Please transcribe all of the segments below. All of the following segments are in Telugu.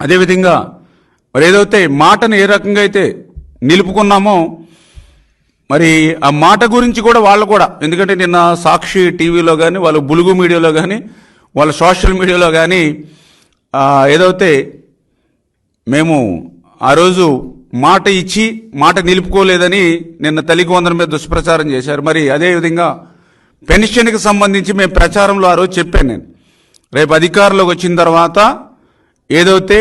అదేవిధంగా మరి ఏదైతే మాటను ఏ రకంగా అయితే నిలుపుకున్నామో మరి ఆ మాట గురించి కూడా వాళ్ళు కూడా ఎందుకంటే నిన్న సాక్షి టీవీలో కానీ వాళ్ళ బులుగు మీడియాలో కానీ వాళ్ళ సోషల్ మీడియాలో కానీ ఏదైతే మేము ఆ రోజు మాట ఇచ్చి మాట నిలుపుకోలేదని నిన్న తల్లికి వందల మీద దుష్ప్రచారం చేశారు. మరి అదేవిధంగా పెన్షన్కి సంబంధించి మేము ప్రచారంలో ఆ రోజు చెప్పాను నేను. రేపు అధికారంలోకి వచ్చిన తర్వాత ఏదైతే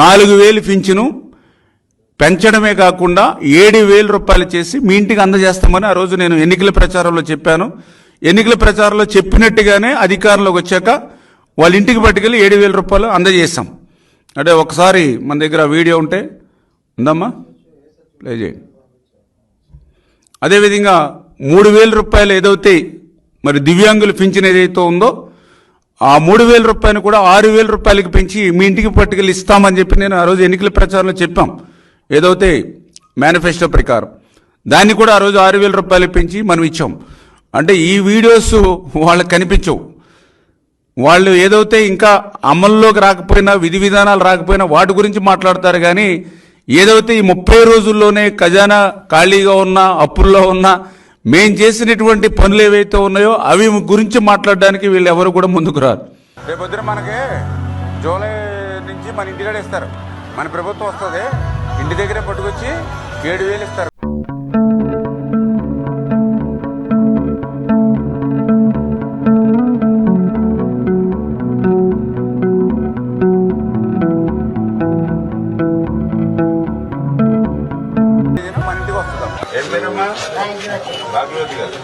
నాలుగు వేలు పింఛను పెంచడమే కాకుండా ఏడు వేల రూపాయలు చేసి మీ ఇంటికి అందజేస్తామని ఆ రోజు నేను ఎన్నికల ప్రచారంలో చెప్పాను. ఎన్నికల ప్రచారంలో చెప్పినట్టుగానే అధికారంలోకి వచ్చాక వాళ్ళ ఇంటికి పట్టుకెళ్ళి ఏడు వేల రూపాయలు అందజేస్తాం అంటే ఒకసారి మన దగ్గర వీడియో ఉంటే ఉందమ్మా? ప్లే చేయండి అదేవిధంగా మూడు వేల రూపాయలు ఏదైతే మరి దివ్యాంగులు పింఛన్ ఏదైతే ఉందో ఆ మూడు వేల రూపాయలు కూడా ఆరు వేల రూపాయలకి పెంచి మీ ఇంటికి పట్టుకెళ్ళి ఇస్తామని చెప్పి నేను ఆ రోజు ఎన్నికల ప్రచారంలో చెప్పాం. ఏదైతే మేనిఫెస్టో ప్రకారం. దాన్ని కూడా ఆ రోజు ఆరు వేల రూపాయలు పెంచి మనం ఇచ్చాం. అంటే ఈ వీడియోస్ వాళ్ళకి కనిపించవు. వాళ్ళు ఏదైతే ఇంకా అమల్లోకి రాకపోయినా విధి విధానాలు రాకపోయినా వాటి గురించి మాట్లాడతారు కానీ ఏదైతే ఈ ముప్పై రోజుల్లోనే ఖజానా ఖాళీగా ఉన్న అప్పుల్లో ఉన్న మేం చేసినటువంటి పనులు ఏవైతే ఉన్నాయో అవి గురించి మాట్లాడడానికి వీళ్ళు ఎవరు కూడా ముందుకు రారు. రేపొద్దున మనకి జూలై నుంచి మన ఇంటికాడ ఇస్తారు. మన ప్రభుత్వం వస్తుంది ఇంటి దగ్గరే పట్టుకొచ్చి ఏడు వేలు ఇస్తారు. ఏం పేరమ్మా? భాగ్యవతి గారు.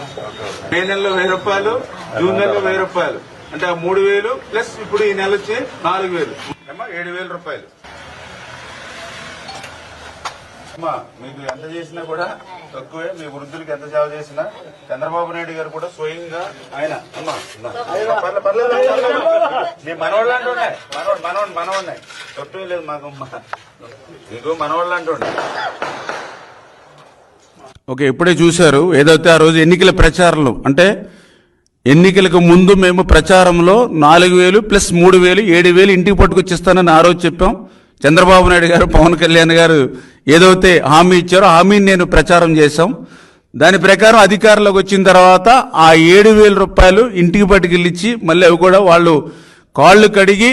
మే నెలలో వెయ్యి రూపాయలు జూన్ నెలలో వెయ్యి రూపాయలు. అంటే ఆ మూడు వేలు ప్లస్ ఇప్పుడు ఈ నెల వచ్చి నాలుగు వేలు. అమ్మా ఏడు వేల రూపాయలు. అమ్మా మీకు ఎంత చేసినా కూడా తక్కువే. మీ వృద్ధులకి ఎంత సేవ చేసినా చంద్రబాబు నాయుడు గారు కూడా స్వయంగా ఆయన. అమ్మా పర్లేదు, మీ మనవాళ్ళు అంటుండే మనవాడు మనవాడు మనవాడినాయి తప్పేం లేదు మాకు అమ్మా. మీకు మనవాళ్ళు అంటుండే ఓకే ఇప్పుడే చూశారు. ఏదైతే ఆ రోజు ఎన్నికల ప్రచారంలో అంటే ఎన్నికలకు ముందు మేము ప్రచారంలో నాలుగు వేలు ప్లస్ మూడు వేలు ఏడు వేలు ఇంటికి పట్టుకొచ్చిస్తానని ఆ రోజు చెప్పాం. చంద్రబాబు నాయుడు గారు పవన్ కళ్యాణ్ గారు ఏదైతే హామీ ఇచ్చారో హామీని నేను ప్రచారం చేశాం. దాని ప్రకారం అధికారంలోకి వచ్చిన తర్వాత ఆ ఏడు వేల రూపాయలు ఇంటికి పట్టుకెళ్ళిచ్చి మళ్ళీ అవి కూడా వాళ్ళు కాళ్ళు కడిగి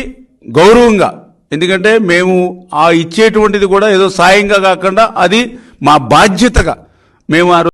గౌరవంగా ఎందుకంటే మేము ఆ ఇచ్చేటువంటిది కూడా ఏదో సాయంగా కాకుండా అది మా బాధ్యతగా మేము ఆ రోజు